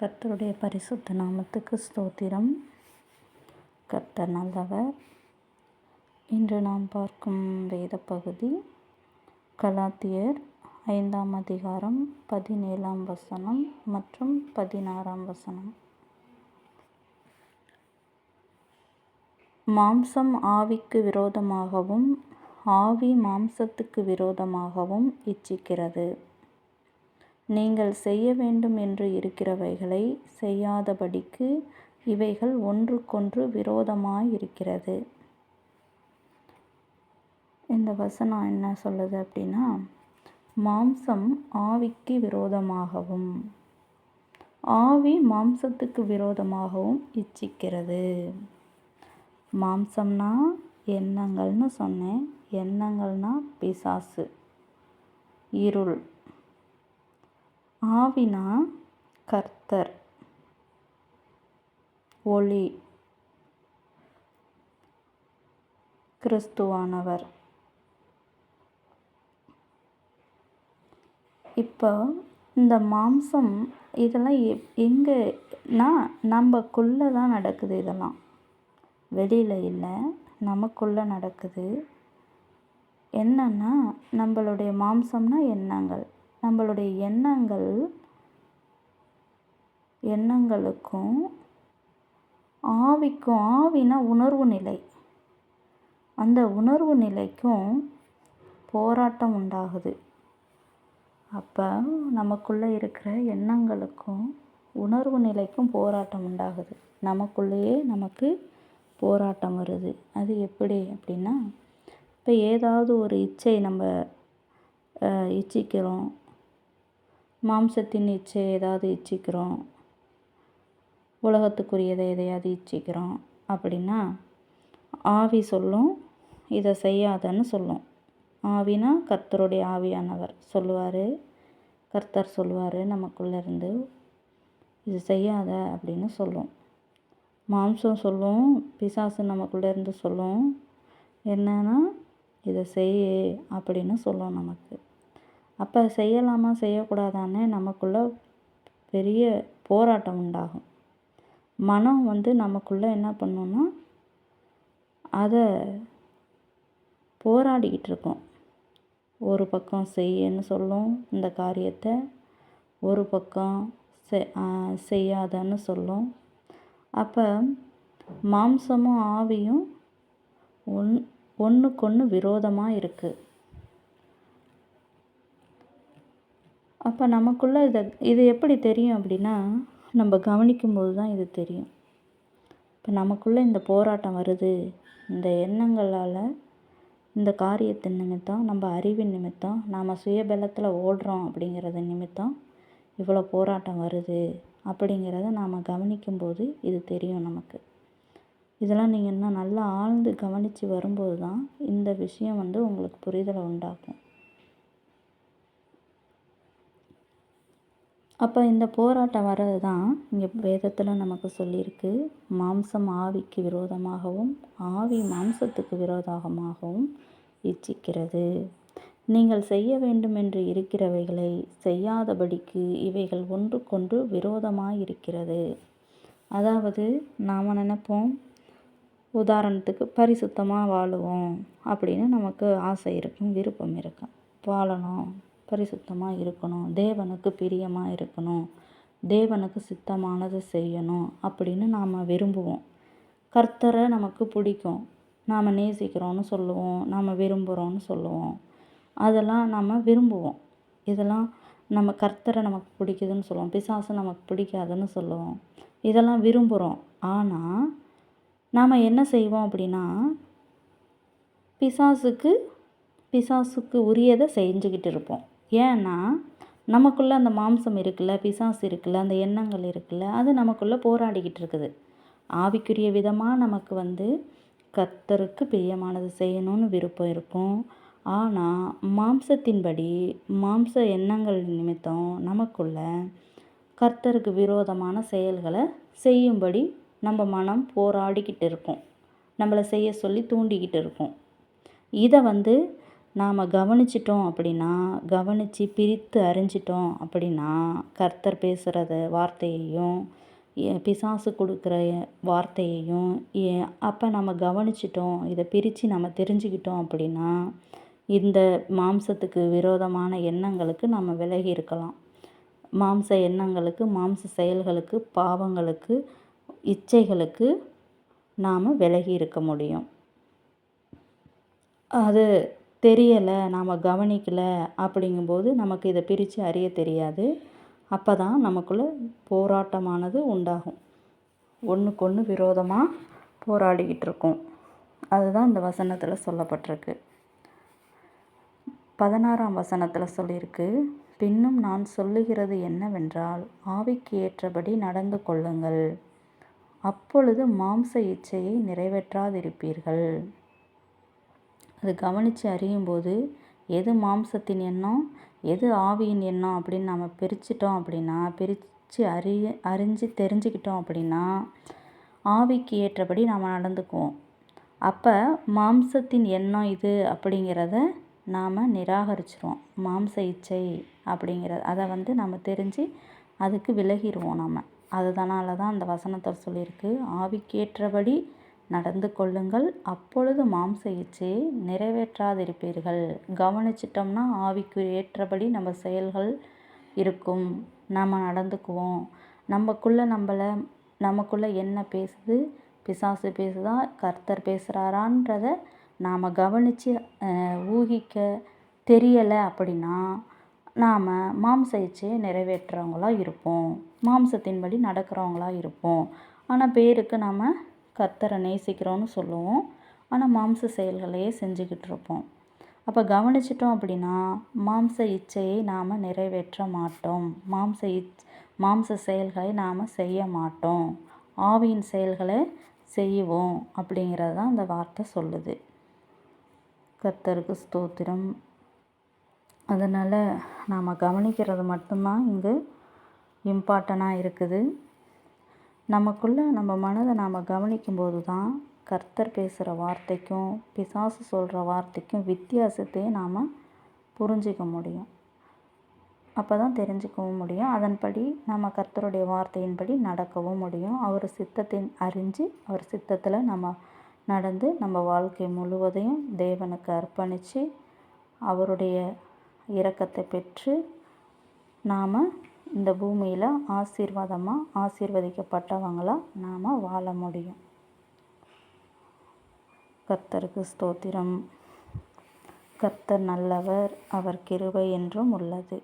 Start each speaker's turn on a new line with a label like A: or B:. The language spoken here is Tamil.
A: கர்த்தருடைய பரிசுத்த நாமத்துக்கு ஸ்தோத்திரம். கர்த்தர் நல்லவர். இன்று நாம் பார்க்கும் வேத பகுதி கலாத்தியர் ஐந்தாம் அதிகாரம் பதினேழாம் வசனம் மற்றும் பதினாறாம் வசனம். மாம்சம் ஆவிக்கு விரோதமாகவும் ஆவி மாம்சத்துக்கு விரோதமாகவும் இச்சிக்கிறது. நீங்கள் செய்ய வேண்டும் என்று இருக்கிறவைகளை செய்யாதபடிக்கு இவைகள் ஒன்றுக்கொன்று விரோதமாயிருக்கிறது. இந்த வசனம் என்ன சொல்லுது அப்படின்னா மாம்சம் ஆவிக்கு விரோதமாகவும் ஆவி மாம்சத்துக்கு விரோதமாகவும் இச்சிக்கிறது. மாம்சம்னா எண்ணங்கள்னு சொன்னேன் எண்ணங்கள்னா பிசாசு இருள். ஆவினா கர்த்தர். ஒளி. கிறிஸ்துவானவர். இப்போ இந்த மாம்சம் இதெல்லாம் எ எங்கேனா நம்மக்குள்ளே தான் நடக்குது இதெல்லாம். வெளியில் இல்லை நமக்குள்ளே நடக்குது. என்னன்னா நம்மளுடைய மாம்சம்னா எண்ணங்கள். நம்மளுடைய எண்ணங்கள் எண்ணங்களுக்கும் ஆவிக்கும் ஆவினா உணர்வு நிலை. அந்த உணர்வு நிலைக்கும் போராட்டம் உண்டாகுது. அப்போ நமக்குள்ளே இருக்கிற எண்ணங்களுக்கும் உணர்வு நிலைக்கும் போராட்டம் உண்டாகுது. நமக்குள்ளேயே நமக்கு போராட்டம் வருது. அது எப்படி அப்படின்னா இப்போ ஏதாவது ஒரு இச்சை நம்ம இச்சிக்கிறோம். மாம்சத்தின் இச்சை ஏதாவது இச்சிக்கிறோம். உலகத்துக்குரியதை எதையாவது இச்சிக்கிறோம் அப்படின்னா ஆவி சொல்லும் இதை செய்யாதன்னு சொல்லும். ஆவினா கர்த்தருடைய ஆவியானவர் சொல்லுவார். கர்த்தர் சொல்லுவார் நமக்குள்ளே இருந்து இது செய்யாத அப்படின்னு சொல்லும். மாம்சம் சொல்லும் பிசாசு நமக்குள்ளே இருந்து சொல்லும் என்னன்னா இதை செய் அப்படின்னு சொல்லும் நமக்கு. அப்போ செய்யலாமா செய்யக்கூடாதான்னு நமக்குள்ளே பெரிய போராட்டம் உண்டாகும். மனம் வந்து நமக்குள்ளே என்ன பண்ணுன்னா அதை போராடிக்கிட்டு இருக்கோம். ஒரு பக்கம் செய்யன்னு சொல்லும் இந்த காரியத்தை ஒரு பக்கம் செய்யாதன்னு சொல்லும். அப்போ மாம்சமும் ஆவியும் ஒன் ஒன்றுக்கொன்று விரோதமாக இருக்குது அப்போ நமக்குள்ளே இதை இது எப்படி தெரியும் அப்படின்னா நம்ம கவனிக்கும் போது தான் இது தெரியும். இப்போ நமக்குள்ளே இந்த போராட்டம் வருது. இந்த எண்ணங்களால் இந்த காரியத்தின் நிமித்தம் நம்ம அறிவின் நிமித்தம் நாம் சுயபலத்தில் ஓடுறோம் அப்படிங்கிறது நிமித்தம் இவ்வளோ போராட்டம் வருது அப்படிங்கிறத நாம் கவனிக்கும்போது இது தெரியும் நமக்கு. இதெல்லாம் நீங்கள் இன்னும் நல்லா ஆழ்ந்து கவனித்து வரும்போது தான் இந்த விஷயம் வந்து உங்களுக்கு புரிதலை உண்டாக்கும். அப்போ இந்த போராட்டம் வர்றது தான் இங்கே வேதத்தில் நமக்கு சொல்லியிருக்கு. மாம்சம் ஆவிக்கு விரோதமாகவும் ஆவி மாம்சத்துக்கு விரோதமாகவும் இச்சிக்கிறது. நீங்கள் செய்ய வேண்டும் என்று இருக்கிறவைகளை செய்யாதபடிக்கு இவைகள் ஒன்றுக்கொன்று விரோதமாக இருக்கிறது அதாவது நாம் நினைப்போம் உதாரணத்துக்கு பரிசுத்தமாக வாழுவோம் அப்படின்னு நமக்கு ஆசை இருக்கும் விருப்பம் இருக்கும். வாழணும். பரிசுத்தமாக இருக்கணும். தேவனுக்கு பிரியமாக இருக்கணும். தேவனுக்கு சித்தமானதை செய்யணும் அப்படின்னு நாம் விரும்புவோம். கர்த்தரை நமக்கு பிடிக்கும். நாம் நேசிக்கிறோன்னு சொல்லுவோம். நாம் விரும்புகிறோன்னு சொல்லுவோம். அதெல்லாம் நம்ம விரும்புவோம். இதெல்லாம் நம்ம கர்த்தரை நமக்கு பிடிக்குதுன்னு சொல்லுவோம். பிசாசு நமக்கு பிடிக்காதுன்னு சொல்லுவோம். இதெல்லாம் விரும்புகிறோம் ஆனால் நாம் என்ன செய்வோம் அப்படின்னா பிசாசுக்கு பிசாசுக்கு உரியதை செஞ்சுக்கிட்டு இருப்போம். ஏன்னா நமக்குள்ளே அந்த மாம்சம் இருக்குல்ல பிசாசு இருக்குல்ல அந்த எண்ணங்கள் இருக்குல்ல அது நமக்குள்ளே போராடிக்கிட்டு இருக்குது. ஆவிக்குரிய விதமாக நமக்கு வந்து கர்த்தருக்கு பிரியமானது செய்யணும்னு விருப்பம் இருக்கும். ஆனால் மாம்சத்தின்படி மாம்ச எண்ணங்கள் நிமித்தம் நமக்குள்ள கர்த்தருக்கு விரோதமான செயல்களை செய்யும்படி நம்ம மனம் போராடிக்கிட்டு இருக்கும். நம்மளை செய்ய சொல்லி தூண்டிக்கிட்டு இருக்கும். இதை வந்து நாம் கவனிச்சிட்டோம் அப்படின்னா கவனித்து பிரித்து அறிஞ்சிட்டோம் அப்படின்னா கர்த்தர் பேசுகிறத வார்த்தையையும் பிசாசு கொடுக்குற வார்த்தையையும் அப்போ நம்ம கவனிச்சிட்டோம் இதை பிரித்து நம்ம தெரிஞ்சுக்கிட்டோம் அப்படின்னா இந்த மாம்சத்துக்கு விரோதமான எண்ணங்களுக்கு நம்ம விலகி இருக்கலாம். மாம்ச எண்ணங்களுக்கு மாம்ச செயல்களுக்கு பாவங்களுக்கு இச்சைகளுக்கு நாம் விலகி இருக்க முடியும். அது தெரியலை நாம் கவனிக்கலை அப்படிங்கும்போது நமக்கு இதை பிரித்து அறிய தெரியாது. அப்போ தான் நமக்குள்ளே போராட்டமானது உண்டாகும். ஒன்றுக்கு ஒன்று விரோதமாக போராடிக்கிட்டு இருக்கோம். அதுதான் இந்த வசனத்தில் சொல்லப்பட்டிருக்கு. பதினாறாம் வசனத்தில் சொல்லியிருக்கு பின்னும் நான் சொல்லுகிறது என்னவென்றால் ஆவிக்கு ஏற்றபடி நடந்து கொள்ளுங்கள். அப்பொழுது மாம்ச இச்சையை நிறைவேற்றாதிருப்பீர்கள். அது கவனித்து அறியும் போது எது மாம்சத்தின் எண்ணம் எது ஆவியின் எண்ணம் அப்படின்னு நம்ம பிரிச்சிட்டோம் அப்படின்னா பிரித்து அறிய அறிஞ்சு தெரிஞ்சுக்கிட்டோம் அப்படின்னா ஆவிக்கு ஏற்றபடி நம்ம நடந்துக்குவோம். அப்போ மாம்சத்தின் எண்ணம் இது அப்படிங்கிறத நாம் நிராகரிச்சிருவோம். மாம்ச இச்சை அப்படிங்கிறது அதை வந்து நம்ம தெரிஞ்சு அதுக்கு விலகிடுவோம் நம்ம அதனால தான் அந்த வசனத்தில் சொல்லியிருக்கு. ஆவிக்கேற்றபடி நடந்து கொள்ளுங்கள். அப்பொழுது மாம்ச இச்சையை நிறைவேற்றாதிருப்பீர்கள். கவனிச்சிட்டோம்னா ஆவிக்கு ஏற்றபடி நம்ம செயல்கள் இருக்கும். நம்ம நடந்துக்குவோம். நமக்குள்ளே நம்மளை நமக்குள்ளே என்ன பேசுது? பிசாசு பேசுதா? கர்த்தர் பேசுகிறாரான்றத நாம் கவனித்து ஊகிக்க தெரியலை அப்படின்னா நாம் மாம்ச இச்சையை நிறைவேற்றுறவங்களா இருப்போம். மாம்சத்தின்படி நடக்கிறவங்களா இருப்போம். ஆனால் பேருக்கு நாம் கர்த்தரை நேசிக்கிறோன்னு சொல்லுவோம். ஆனால் மாம்ச செயல்களையே செஞ்சுக்கிட்டு இருப்போம். அப்போ கவனிச்சிட்டோம் அப்படின்னா மாம்ச இச்சையை நாம் நிறைவேற்ற மாட்டோம். மாம்ச இச் மாம்ச செயல்களை நாம் செய்ய மாட்டோம். ஆவியின் செயல்களை செய்வோம் அப்படிங்கிறது தான் அந்த வார்த்தை சொல்லுது. கர்த்தருக்கு ஸ்தோத்திரம். அதனால் நாம் கவனிக்கிறது மட்டும்தான் இங்கே இம்பார்ட்டனாக இருக்குது. நமக்குள்ளே நம்ம மனதை நாம் கவனிக்கும் போது தான் கர்த்தர் பேசுகிற வார்த்தைக்கும் பிசாசு சொல்கிற வார்த்தைக்கும் வித்தியாசத்தையே நாம் புரிஞ்சிக்க முடியும். அப்போ தான் தெரிஞ்சுக்கவும் முடியும். அதன்படி நம்ம கர்த்தருடைய வார்த்தையின்படி நடக்கவும் முடியும். அவர் சித்தத்தின் அறிஞ்சு அவர் சித்தத்தில் நம்ம நடந்து நம்ம வாழ்க்கை முழுவதையும் தேவனுக்கு அர்ப்பணித்து அவருடைய இரக்கத்தை பெற்று நாம் இந்த பூமியில் ஆசீர்வாதமாக ஆசீர்வதிக்கப்பட்டவங்களாக நாம் வாழ முடியும். கர்த்தருக்கு ஸ்தோத்திரம். கர்த்தர் நல்லவர் அவர் கிருபை என்றும் உள்ளது.